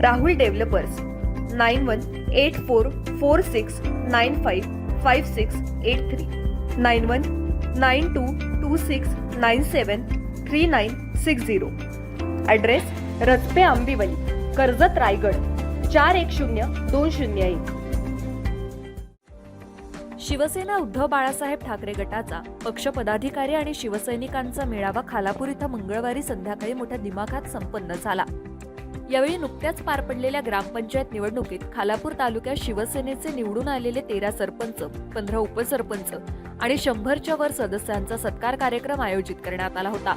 Rahul developers nine one eight four four six nine five five six eight three nine one nine two two six nine seven three nine six zero. Address Rajpe Ambivli Karjat Raigad चार एक शून्य दोन शून्य एक. शिवसेना उद्धव बाळासाहेब ठाकरे गटाचा पक्ष पदाधिकारी आणि शिवसैनिकांचा मेळावा खालापूर इथं मंगळवारी संध्याकाळी मोठ्या दिमाखात संपन्न झाला. यावेळी नुकत्याच पार पडलेल्या ग्रामपंचायत निवडणुकीत खालापूर तालुक्यात शिवसेनेचे निवडून आलेले तेरा सरपंच पंधरा उपसरपंच आणि शंभरच्या वर सदस्यांचा सत्कार कार्यक्रम आयोजित करण्यात आला होता.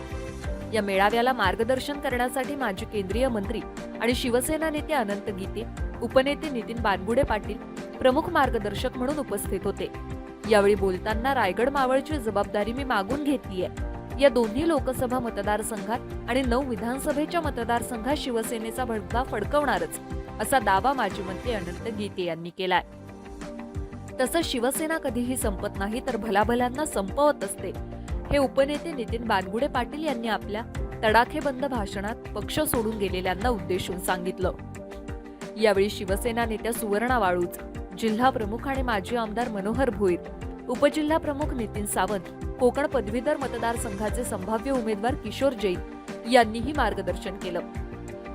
या मेळाव्याला मार्गदर्शन करण्यासाठी माजी केंद्रीय मंत्री आणि शिवसेना नेते अनंत गीते उपनेते नितीन बानगुडे पाटील प्रमुख मार्गदर्शक म्हणून उपस्थित होते. यावेळी बोलताना रायगड मावळची जबाबदारी मी मागून घेतली आहे या दोन्ही लोकसभा मतदारसंघात आणि नऊ विधानसभेच्या मतदारसंघात शिवसेनेचा भडका फडकवणारच असा दावा माजी मंत्री अनंत गीते यांनी केलाय. तसं शिवसेना कधीही संपत नाही तर भलाभल्यांना संपवत असते. हे उपनेते नितीन बानगुडे पाटील यांनी आपल्या तडाखेबंद भाषणात पक्ष सोडून गेलेल्यांना उद्देशून सांगितलं. यावेळी शिवसेना नेत्या सुवर्णा वाळूज जिल्हा प्रमुख आणि माजी आमदार मनोहर भोईर उपजिल्हा प्रमुख नितीन सावंत कोकण पदवीधर मतदारसंघाचे संभाव्य उमेदवार किशोर जैन यांनीही मार्गदर्शन केलं.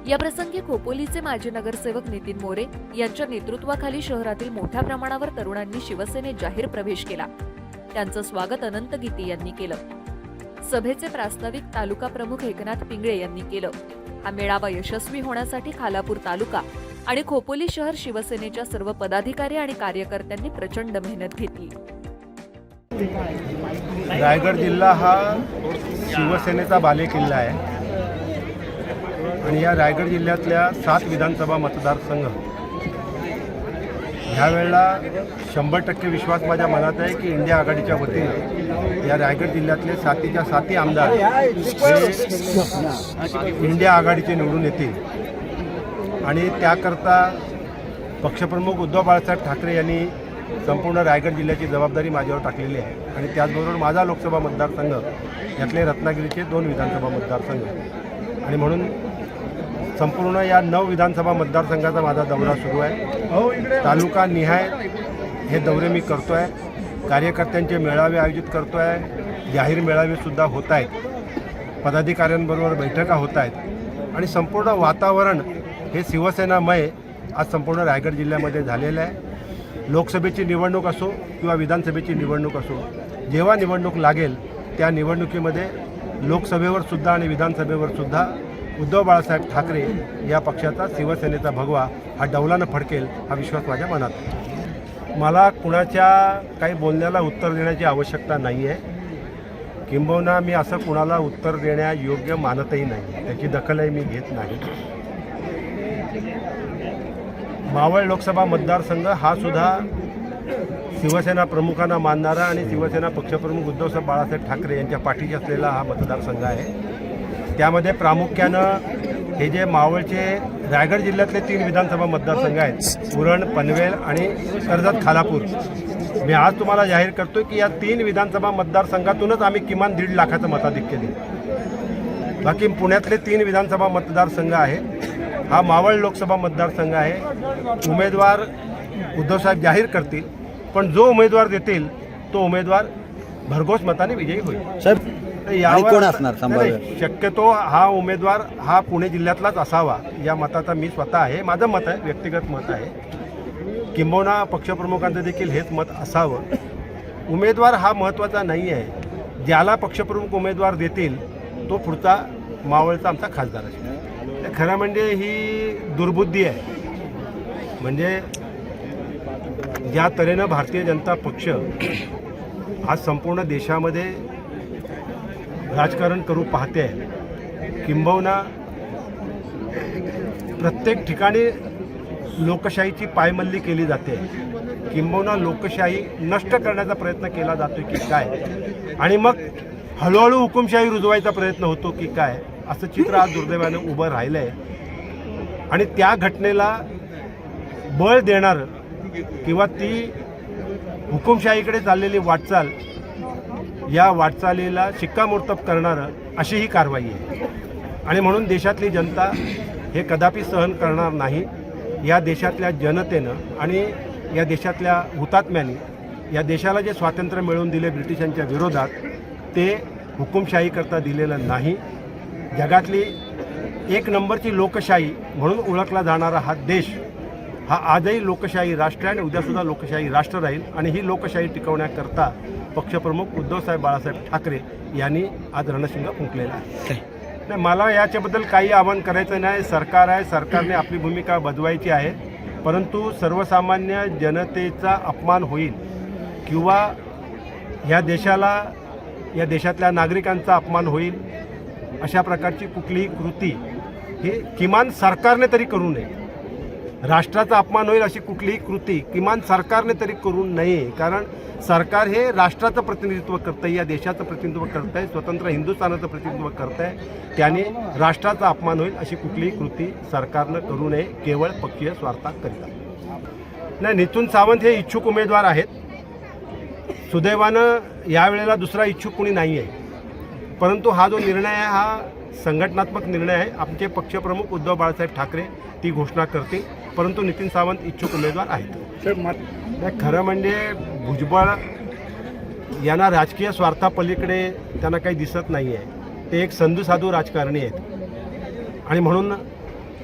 याप्रसंगी खोपोलीचे माजी नगरसेवक नितीन मोरे यांच्या नेतृत्वाखाली शहरातील मोठ्या प्रमाणावर तरुणांनी शिवसेनेत जाहीर प्रवेश केला. त्यांचं स्वागत अनंत गीते यांनी केलं. सभेचे प्रास्ताविक तालुका प्रमुख एकनाथ पिंगळे यांनी केलं. हा मेळावा यशस्वी होण्यासाठी खालापूर तालुका आणि खोपोली शहर शिवसेनेच्या सर्व पदाधिकारी आणि कार्यकर्त्यांनी प्रचंड मेहनत घेतली. रायगड जिल्हा हा शिवसेनेचा बालेकिल्ला आहे. आणि या रायगड जिल्ह्यातल्या सात विधानसभा मतदारसंघ. ह्यावेळेला शंभर टक्के विश्वास माझ्या मनात आहे की इंडिया आघाडीच्या वतीने या रायगड जिल्ह्यातले सातीच्या साती आमदार हे इंडिया आघाडीचे निवडून येतील. आणि त्याकरता पक्षप्रमुख उद्धव बाळासाहेब ठाकरे यांनी संपूर्ण रायगड जिल्ह्याची जबाबदारी माझ्यावर टाकलेली आहे. आणि त्याचबरोबर माझा लोकसभा मतदारसंघ यातले रत्नागिरीचे दोन विधानसभा मतदारसंघ. आणि म्हणून संपूर्ण या नऊ विधानसभा मतदारसंघाचा माझा दौरा सुरू आहे. तालुका निहाय हे दौरे मी करतो आहे कार्यकर्त्यांचे मेळावे आयोजित करतो आहे जाहीर मेळावेसुद्धा होत आहेत. पदाधिकाऱ्यांबरोबर बैठका होत आहेत. आणि संपूर्ण वातावरण हे शिवसेनामय आज संपूर्ण रायगड जिल्ह्यामध्ये झालेलं आहे. लोकसभेची निवडणूक असो किंवा विधानसभेची निवडणूक असो जेव्हा निवडणूक लागेल त्या निवडणुकीमध्ये लोकसभेवर सुद्धा आणि विधानसभेवर सुद्धा उद्धव बाळासाहेब ठाकरे या पक्षाचा शिवसेनेचा भगवा हा डौलानं फडकेल हा विश्वास माझ्या मनात मला कुणाच्या काही बोलण्याला उत्तर देण्याची आवश्यकता नाही आहे किंबहुना मी असं कुणाला उत्तर देण्या योग्य मानतही नाही. त्याची दखलही मी घेत नाही. मावळ लोकसभा मतदारसंघ हा सुद्धा शिवसेना प्रमुखांना मानणारा आणि शिवसेना पक्षप्रमुख उद्धवसाहेब बाळासाहेब ठाकरे यांच्या पाठीशी असलेला हा मतदारसंघ आहे. त्यामध्ये प्रामुख्यानं हे जे मावळचे रायगड जिल्ह्यातले तीन विधानसभा मतदारसंघ आहेत उरण पनवेल आणि कर्जत खालापूर. मी आज तुम्हाला जाहीर करतो की या तीन विधानसभा मतदारसंघातूनच आम्ही किमान दीड लाखाचं मताधिक्य दिलं. बाकी पुण्यातले तीन विधानसभा मतदारसंघ आहे हा मावळ लोकसभा मतदारसंघ आहे. उमेदवार उद्धवसाहेब जाहीर करतील पण जो उमेदवार देतील तो उमेदवार भरघोस मताने विजयी होईल. साहेब यावर- असणार शक्यतो हा उमेदवार हा पुणे जिल्ह्यातलाच असावा या मताचा मी स्वतः आहे. माझं मत आहे व्यक्तिगत मत आहे. किंबहुना पक्षप्रमुखांचं देखील हेच मत असावं. उमेदवार हा महत्त्वाचा नाही आहे. ज्याला पक्षप्रमुख उमेदवार देतील तो पुढचा मावळचा आमचा खासदार असेल. खरं म्हणजे ही दुर्बुद्धी आहे. म्हणजे ज्या तऱ्हेनं भारतीय जनता पक्ष आज संपूर्ण देशामध्ये राजकारण करू पाहते आहे किंबहुना प्रत्येक ठिकाणी लोकशाहीची पायमल्ली केली जाते किंबहुना लोकशाही नष्ट करण्याचा प्रयत्न केला जातो की काय? आणि मग हळूहळू हुकुमशाही रुजवायचा प्रयत्न होतो की काय? असं चित्र आज दुर्दैवानं उभं राहिलं आहे आणि त्या घटनेला बळ देणारं किंवा ती हुकुमशाहीकडे चाललेली वाटचाल या वाटचालीला शिक्कामोर्तब करणारं अशी ही कारवाई आहे. आणि म्हणून देशातली जनता हे कदापि सहन करणार नाही. या देशातल्या जनतेनं आणि या देशातल्या हुतात्म्यांनी या देशाला जे स्वातंत्र्य मिळवून दिले ब्रिटिशांच्या विरोधात ते हुकुमशाहीकरता दिलेलं नाही. जगातली एक नंबरची लोकशाही म्हणून ओळखला जाणारा हा देश हा आजही लोकशाही राष्ट्र आहे आणि उद्यासुद्धा लोकशाही राष्ट्र राहील आणि ही लोकशाही टिकवण्याकरता पक्षप्रमुख उद्धवसाहेब बाळासाहेब ठाकरे यांनी आज रणशिंग फुंकलेला आहे. नाही मला याच्याबद्दल काही आवाहन करायचं नाही. सरकार आहे सरकारने आपली भूमिका बजवायची आहे. परंतु सर्वसामान्य जनतेचा अपमान होईल किंवा या देशाला या देशातल्या नागरिकांचा अपमान होईल अशा प्रकारची कुठलीही कृती ही किमान सरकारने तरी करू नये. राष्ट्राचा अपमान होईल अशी कुठलीही कृती किमान सरकारने तरी करू नये. कारण सरकार हे राष्ट्राचं प्रतिनिधित्व करतं या देशाचं प्रतिनिधित्व करत आहे स्वतंत्र हिंदुस्थानाचं प्रतिनिधित्व करत आहे त्याने राष्ट्राचा अपमान होईल अशी कुठलीही कृती सरकारनं करू नये केवळ पक्षीय स्वार्थाकरिता नाही नितून सावंत हे इच्छुक उमेदवार आहेत. सुदैवानं यावेळेला दुसरा इच्छुक कुणी नाही आहे परंतु हा जो निर्णय आहे हा संघटनात्मक निर्णय आहे. आमचे पक्षप्रमुख उद्धव बाळासाहेब ठाकरे ती घोषणा करतील. परंतु नितीन सावंत इच्छुक उमेदवार आहेत. खरं म्हणजे भुजबळ यांना राजकीय स्वार्थापलीकडे त्यांना काही दिसत नाही आहे ते एक संधू साधू राजकारणी आहेत. आणि म्हणून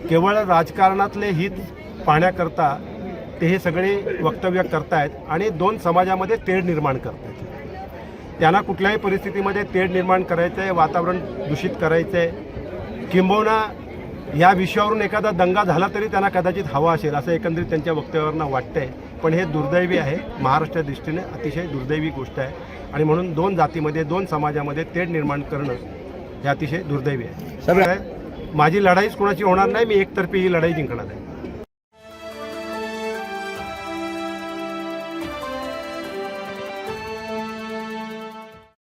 केवळ राजकारणातले हित पाहण्याकरता ते हे सगळे वक्तव्य करतायत आणि दोन समाजामध्ये तेढ निर्माण करतायत. त्यांना कुठल्याही परिस्थितीमध्ये तेढ निर्माण करायचं आहे वातावरण दूषित करायचं आहे किंबहुना या विषयावरून एखादा दंगा झाला तरी त्यांना कदाचित हवा असेल असं एकंदरीत त्यांच्या वक्तव्यावरनं वाटतंय. पण हे दुर्दैवी आहे. महाराष्ट्राच्या दृष्टीने अतिशय दुर्दैवी गोष्ट आहे. आणि म्हणून दोन जातीमध्ये दोन समाजामध्ये तेढ निर्माण करणं हे अतिशय दुर्दैवी आहे? माझी लढाईच कोणाची होणार नाही मी एकतर्फी ही लढाई जिंकणार आहे.